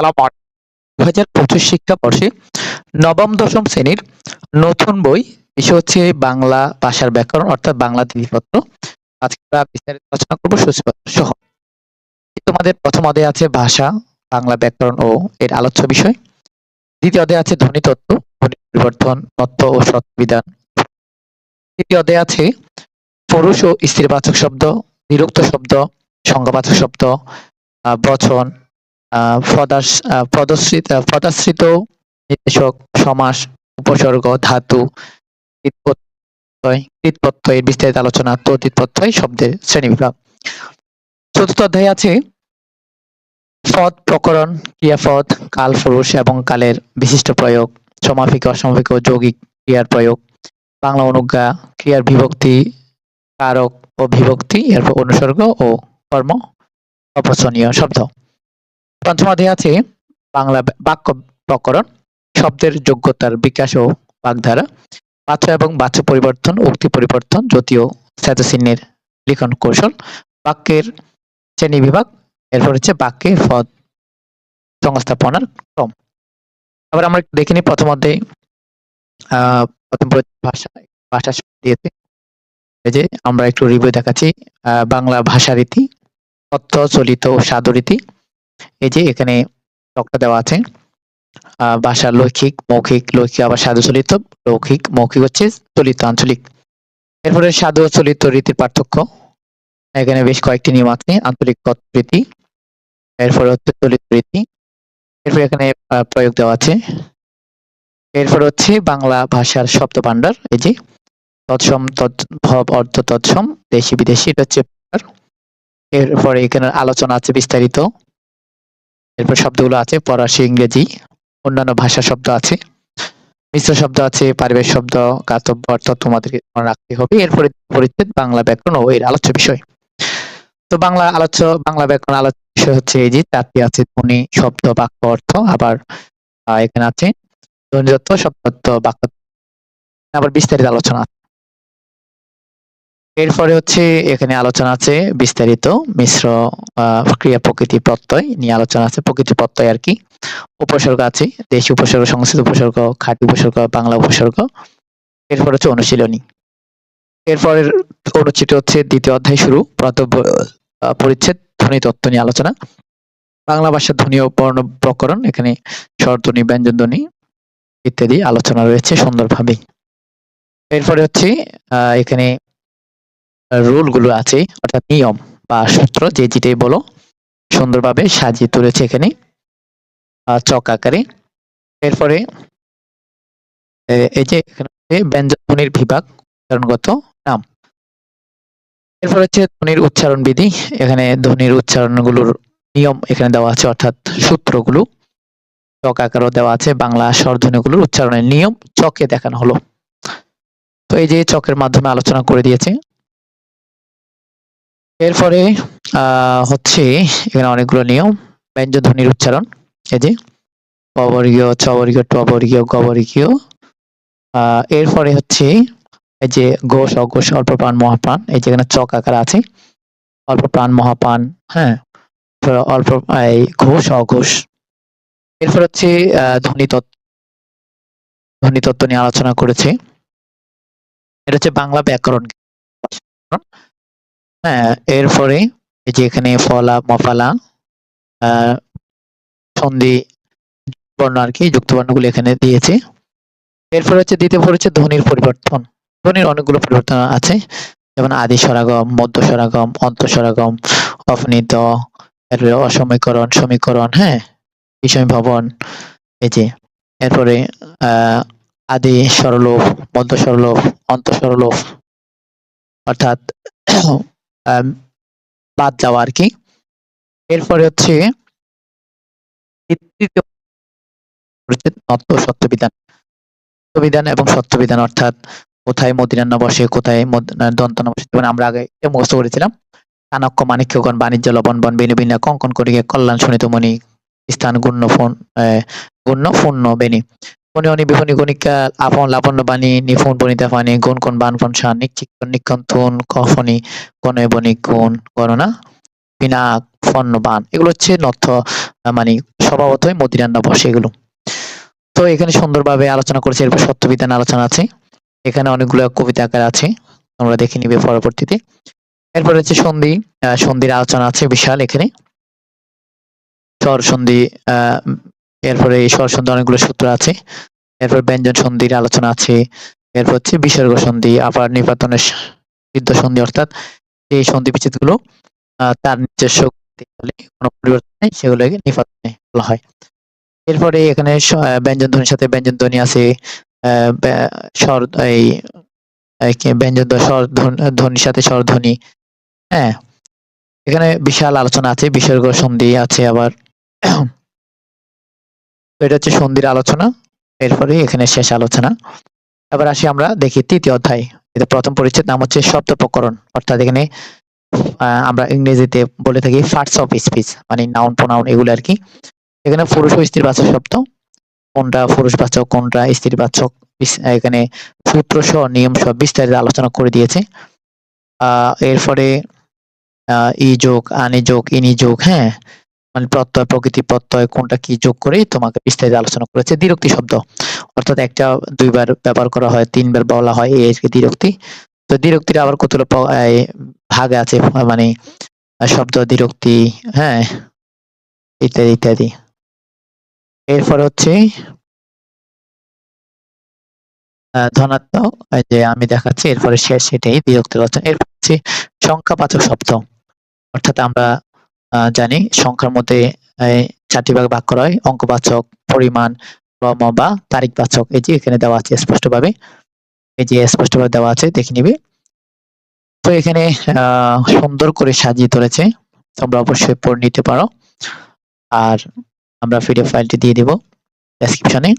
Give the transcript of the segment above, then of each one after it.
সালাম দু হাজার পঁচিশ শিক্ষাবর্ষে নবম, দশম শ্রেণির নতুন বই বিষয় হচ্ছে বাংলা ভাষার ব্যাকরণ, অর্থাৎ বাংলা দ্বিপত্র আজকে আমরা বিস্তারিত আলোচনা করব সূচিপত্র সহ। তোমাদের প্রথম অধ্যায় আছে ভাষা, বাংলা ব্যাকরণ ও এর আলোচ্য বিষয়। দ্বিতীয় অধ্যায় আছে ধ্বনি তত্ত্ব, ধ্বনি পরিবর্তন তত্ত্ব ও সৎবিধান তৃতীয় অধ্যায় আছে পুরুষ ও স্ত্রীবাচক শব্দ, বিরক্ত শব্দ সংজ্ঞাবাচক শব্দ বচন পদশ্রিত পদাশ্রিত নির্দেশক, সমাস, উপসর্গ, ধাতু কৃৎপ্রত্যয় বিস্তারিত আলোচনা তদ্ধিত প্রত্যয় শব্দের শ্রেণীবিভাগ। চতুর্থ অধ্যায় আছে, পদ প্রকরণ, ক্রিয়াপদ, কাল পুরুষ এবং কালের বিশিষ্ট প্রয়োগ, সমাপিক, অসমাপিক ও যৌগিক ক্রিয়ার প্রয়োগ, বাংলা অনুজ্ঞা, ক্রিয়ার বিভক্তি, কারক ও বিভক্তি, এরপর অনুসর্গ ও কর্ম অপছনীয় শব্দ। পঞ্চম অধ্যায় আছে বাংলা বাক্য প্রকরণ, শব্দের যোগ্যতার বিকাশ ও বাগধারা বাচ্য এবং বাচ্য পরিবর্তন, উক্তি পরিবর্তন জ্যোতীয় চিহ্নের লিখন কৌশল, বাক্যের শ্রেণি বিভাগ, এরপর হচ্ছে বাক্যের পদ সংস্থাপনার ক্রম। আবার আমরা একটু দেখে নিই প্রথম অধ্যায়ে প্রথম ভাষা ভাষা দিয়েছে। এই যে আমরা একটু রিভিউ দেখাচ্ছি বাংলা ভাষা রীতি তথ্য চলিত সাধুরীতি। এই যে এখানে চকটা দেওয়া আছে। ভাষা লৈখিক মৌখিক লৈখিক আবার সাধু, চলিত, লৌকিক, মৌখিক হচ্ছে চলিত, আঞ্চলিক। এরপরে সাধু, চলিত রীতির পার্থক্য। এখানে বেশ কয়েকটি নিয়ম আছে, আঞ্চলিক রীতি। এরপরে হচ্ছে চলিত রীতি। এরপরে এখানে প্রয়োগ দেওয়া আছে। এরপর হচ্ছে বাংলা ভাষার শব্দ ভান্ডার এই যে তৎসম তদ্ভব অর্থ তৎসম, দেশি, বিদেশি, এটা হচ্ছে এরপরে এখানে আলোচনা আছে বিস্তারিত। এরপর শব্দগুলো আছে, ফরাসি, ইংরেজি, অন্যান্য ভাষা শব্দ আছে। মিশ্র শব্দ আছে পারিবেশ শব্দ, গাতব্য অর্থ তোমাদেরকে রাখতে হবে। এরপরে পরিচ্ছেদ, বাংলা ব্যাকরণ ও এর আলোচ্য বিষয়। তো বাংলা আলোচ্য, বাংলা ব্যাকরণ আলোচ্য বিষয় হচ্ছে এই যে চারটি আছে ধ্বনি, শব্দ, বাক্য, অর্থ, আবার এখানে আছে ধ্বনিতত্ত্ব শব্দত্ব বাক্য। আবার বিস্তারিত আলোচনা আছে। এরপরে হচ্ছে এখানে আলোচনা আছে বিস্তারিত মিশ্র ক্রিয়া প্রকৃতি প্রত্যয় নিয়ে আলোচনা আছে, প্রকৃতি প্রত্যয় আর কি। উপসর্গ আছে, দেশি উপসর্গ, সংস্কৃত উপসর্গ, খাঁটি উপসর্গ, বাংলা উপসর্গ। এরপর হচ্ছে অনুশীলনী। এরপরের অনুচ্ছেদ হচ্ছে দ্বিতীয় অধ্যায় শুরু প্রথম পরিচ্ছেদ, ধ্বনি তত্ত্ব নিয়ে আলোচনা। বাংলা ভাষার ধ্বনি ও বর্ণ প্রকরণ, এখানে স্বরধ্বনি ব্যঞ্জন ধ্বনি ইত্যাদি আলোচনা রয়েছে সুন্দরভাবে। এরপরে হচ্ছে এখানে রুলগুলো আছে, অর্থাৎ নিয়ম বা সূত্র যে যেটাই বলো, সুন্দরভাবে সাজিয়ে তুলেছে এখানে চক আকারে। এরপরে এই যে এখানে হচ্ছে ব্যঞ্জন ধ্বনির বিভাগ, উচ্চারণগত নাম। এরপর হচ্ছে ধ্বনির উচ্চারণ বিধি, এখানে ধ্বনির উচ্চারণগুলোর নিয়ম এখানে দেওয়া আছে, অর্থাৎ সূত্রগুলো। চক আকারও দেওয়া আছে, বাংলা স্বরধ্বনিগুলোর উচ্চারণের নিয়ম চকে দেখানো হলো। তো এই যে চকের মাধ্যমে আলোচনা করে দিয়েছে এরপরে আহ হচ্ছে এখানে অনেকগুলো নিয়ম। ব্যঞ্জন ধ্বনির উচ্চারণ, এই যে অবর্গীয় চবর্গীয় টবর্গীয় গবর্গীয় এরপরে হচ্ছে এই যে ঘোষ অঘোষ অল্প প্রাণ মহাপ্রাণ, এই যেখানে চক আকার আছে। অল্প প্রাণ মহাপ্রাণ হ্যাঁ অল্প, এই ঘোষ, অঘোষ। এরপর হচ্ছে আহ ধ্বনি তত্ত্ব ধ্বনি তত্ত্ব নিয়ে আলোচনা করেছে। এটা হচ্ছে বাংলা ব্যাকরণ। হ্যাঁ এরপরে এই যে এখানে ফলা, মফালা সন্ধি বর্ণ আর কি যুক্ত বর্ণগুলো এখানে দিয়েছে। এরপর হচ্ছে দ্বিতীয় পর হচ্ছে ধ্বনির পরিবর্তন। ধ্বনির অনেকগুলো পরিবর্তন আছে। যেমন আদি স্বরাগম, মধ্য স্বরাগম, অন্ত স্বরাগম অপনীত এরপরে অসমীকরণ, সমীকরণ হ্যাঁ বিষয় ভবন, এই যে। এরপরে আদি স্বরলোপ মধ্য স্বরলোপ অন্ত স্বরলোপ অর্থাৎ বাদ যাওয়া আর কি এরপরে হচ্ছে সত্যবিধান। এবং সত্যবিধান অর্থাৎ কোথায় মদিনান্ন বসে কোথায় দন্ত ন বসে যেমন আমরা আগে মুখস্থ করেছিলাম। চাণক্য মাণিক্যগণ, বাণিজ্য, লবণ, বন, বেনু বিনা কঙ্কন করিয়া কল্যাণ শোনিত মণি স্থান, গুণ্য, ফোন গুণ্য পূর্ণ বেনি মনি অনি বিপণী আপন লাবণ্য বাণী বনিতা গুণ কোন বান শান নিক্ষণ থুন কফনি গণে গণনা পিনাক ফন্নবান এগুলো হচ্ছে নথ মানে স্বভাবতই বসে এগুলো। তো এখানে সুন্দরভাবে আলোচনা করেছে, এরপর সত্যবিধান আলোচনা আছে। এখানে অনেকগুলো কবিতা আকার আছে, তোমরা দেখে নিবে পরবর্তীতে। এরপর হচ্ছে সন্ধি সন্ধির আলোচনা আছে বিশাল এখানে। স্বর সন্ধি এরপরে স্বর সন্ধি অনেকগুলো সূত্র আছে। এরপর ব্যঞ্জন সন্ধির আলোচনা আছে। এরপর হচ্ছে বিসর্গ সন্ধি আবার নিপাতনের সিদ্ধ সন্ধি অর্থাৎ এই সন্ধি বিচ্ছেদগুলো তার নিজস্ব সেগুলোকে নিপাতনে বলা হয়। এরপরে এখানে ব্যঞ্জন ধ্বনির সাথে ব্যঞ্জন ধ্বনি আছে স্বর, এই ব্যঞ্জন স্বর ধ্বনির সাথে স্বর ধ্বনি হ্যাঁ। এখানে বিশাল আলোচনা আছে, বিসর্গ সন্ধি আছে আবার। এটা হচ্ছে সন্ধির আলোচনা। এরপরে এখানে শেষ আলোচনা। এবার আসি আমরা, দেখি তৃতীয় অধ্যায়। এটা প্রথম পরিচ্ছেদ, নাম হচ্ছে শব্দ প্রকরণ অর্থাৎ এখানে আমরা ইংরেজিতে বলে থাকি ফার্টস অফ স্পিচ মানে নাউন প্রোনাউন এগুলো আর কি। এখানে পুরুষ ও স্ত্রী স্ত্রীবাচক শব্দ। কোনটা পুরুষ পুরুষবাচক কোনটা স্ত্রীবাচক এখানে সূত্র সহ নিয়ম সহ বিস্তারিত আলোচনা করে দিয়েছে। আহ, এরপরে, আহ, ই যোগ, আনি যোগ, ইনি যোগ হ্যাঁ? মানে প্রত্যয়, প্রকৃতি প্রত্যয় কোনটা কি যোগ করে তোমাকে বিস্তারিত আলোচনা করেছে, দ্বিরক্তি শব্দ। অর্থাৎ একটা, দুইবার ব্যবহার করা হয়, তিনবার বলা হয় এই দ্বিরক্তি। তো দ্বিরক্তির আবার কতগুলো ভাগ আছে মানে শব্দ, দ্বিরক্তি হ্যাঁ ইত্যাদি ইত্যাদি। এরপর হচ্ছে ধনাত্মক যে আমি দেখাচ্ছি, এরপরে শেষ সেটাই বিরক্তি রচনা। এরপর হচ্ছে সংখ্যাবাচক শব্দ। অর্থাৎ আমরা জানি, সংখ্যার মধ্যে চারটি ভাগ ভাগ করা হয়, অঙ্কবাচক, পরিমাণ, ক্রম বা তারিখবাচক। এই যে এখানে দেওয়া আছে স্পষ্টভাবে। এই যে স্পষ্টভাবে দেওয়া আছে, দেখে নিবে। তো এখানে সুন্দর করে সাজিয়ে তুলেছে। তোমরা অবশ্যই পড়ে নিতে পারো। আর আমরা পিডিএফ ফাইলটি দিয়ে দিব ডেসক্রিপশনে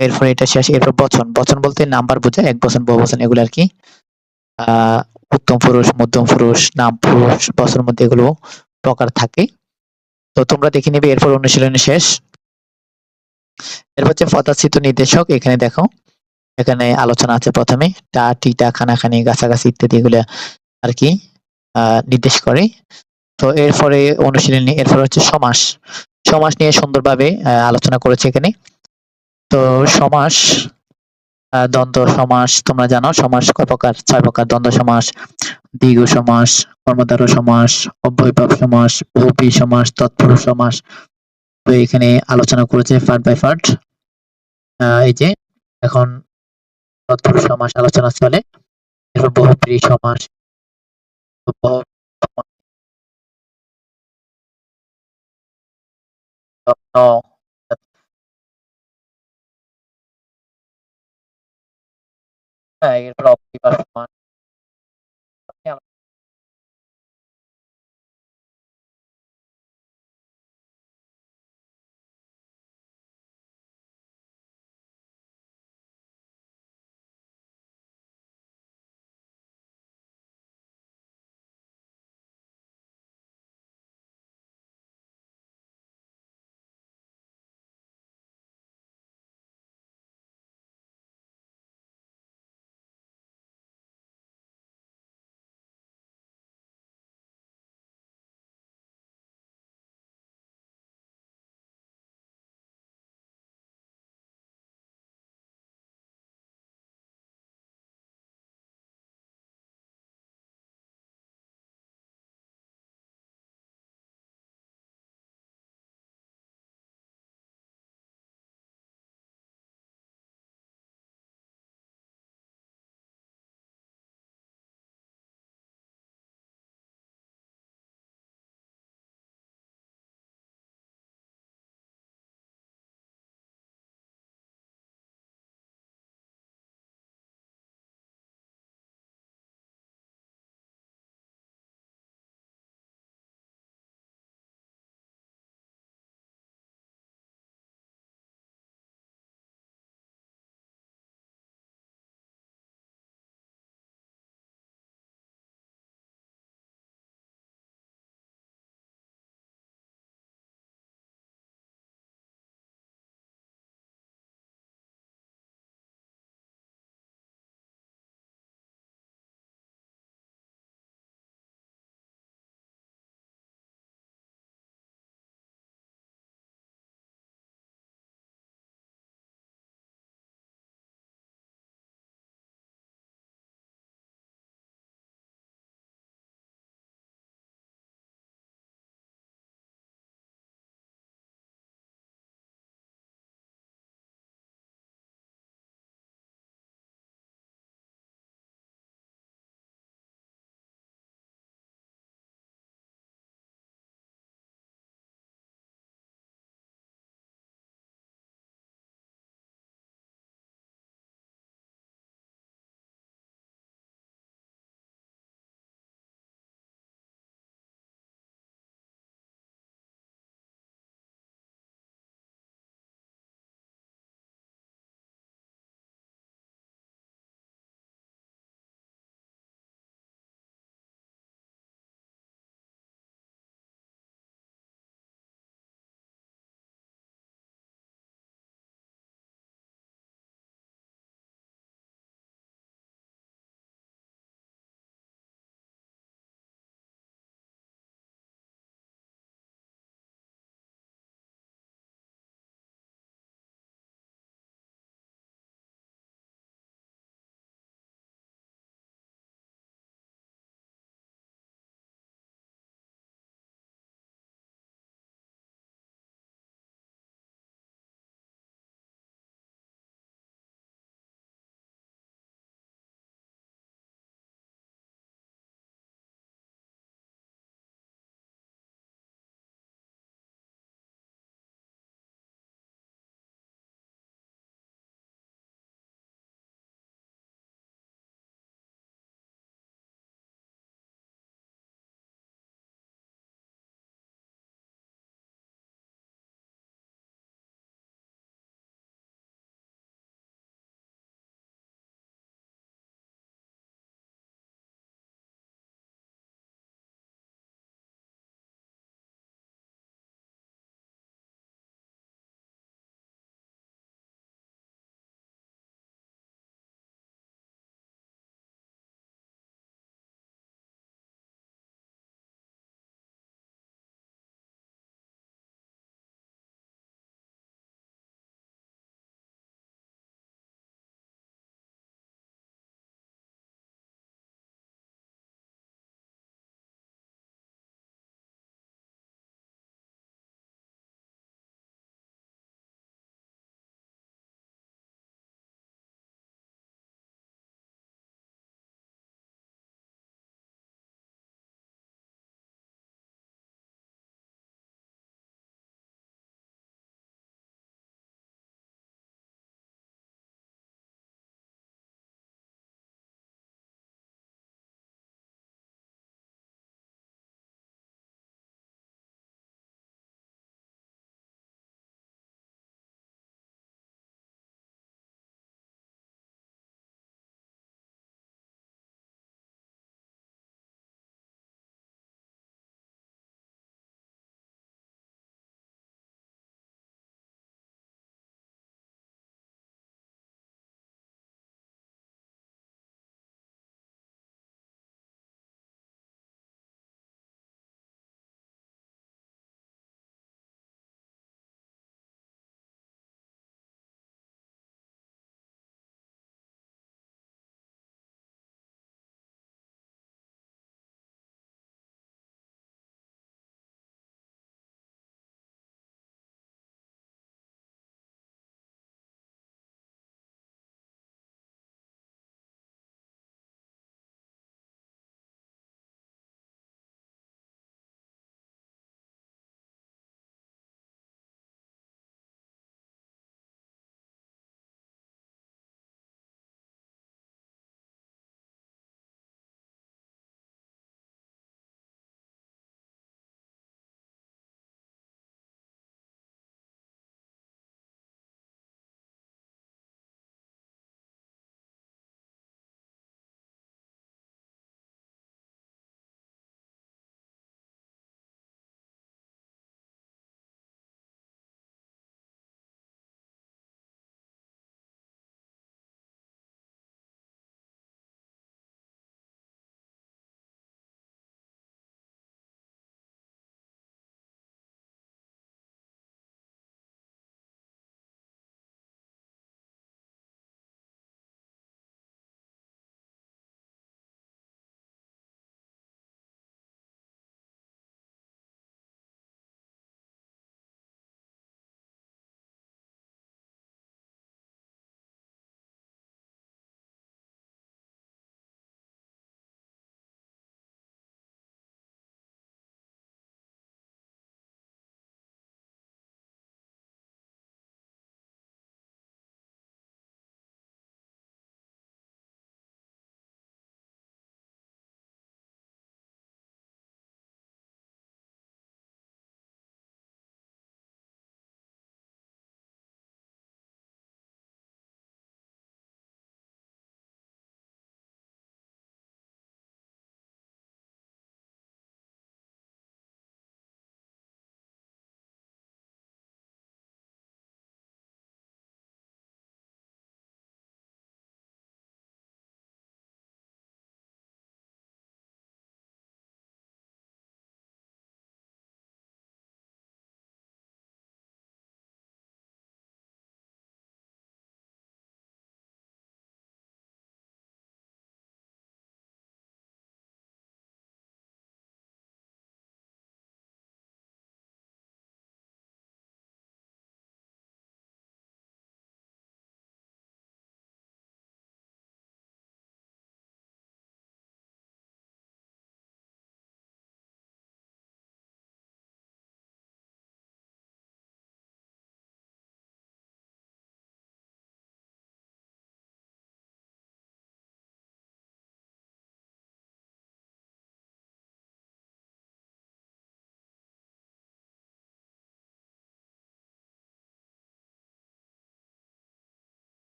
এরপর এটা শেষ, এরপর বচন। বচন বলতে নাম্বার বোঝায়, এক বচন বহু বচন, এগুলো আর কি। উত্তম পুরুষ, মধ্যম পুরুষ, নাম পুরুষ, বচনের মধ্যে এগুলো প্রকার থাকে। তো তোমরা দেখে নিবে, এরপর অনুশীলনের শেষ। এরপর হচ্ছে পদাশ্রিত নির্দেশক, এখানে দেখো। এখানে আলোচনা আছে প্রথমে। টা টিটা খানাখানি, গাছাগাছি ইত্যাদি এগুলো আর কি নির্দেশ করে। তো এরপরে অনুশীলনী এরপর হচ্ছে সমাস। সমাস নিয়ে সুন্দরভাবে আলোচনা করেছে এখানে। তো সমাস দ্বন্দ্ব সমাস, তোমরা জানো, সমাস কয় প্রকার? ছয় প্রকার, দ্বন্দ্ব সমাস, দ্বিগু সমাস কর্মধার সমাস, অব্যয়ভাব সমাস বহুপী সমাস, তৎপুরুষ সমাস। তো এখানে আলোচনা করেছে পার্ট বাই পার্ট। এই যে এখন তৎপুরুষ সমাস আলোচনা চলে, এরপর বহুপ্রী সমাস। এরপর অব্যয়ভাব সমাস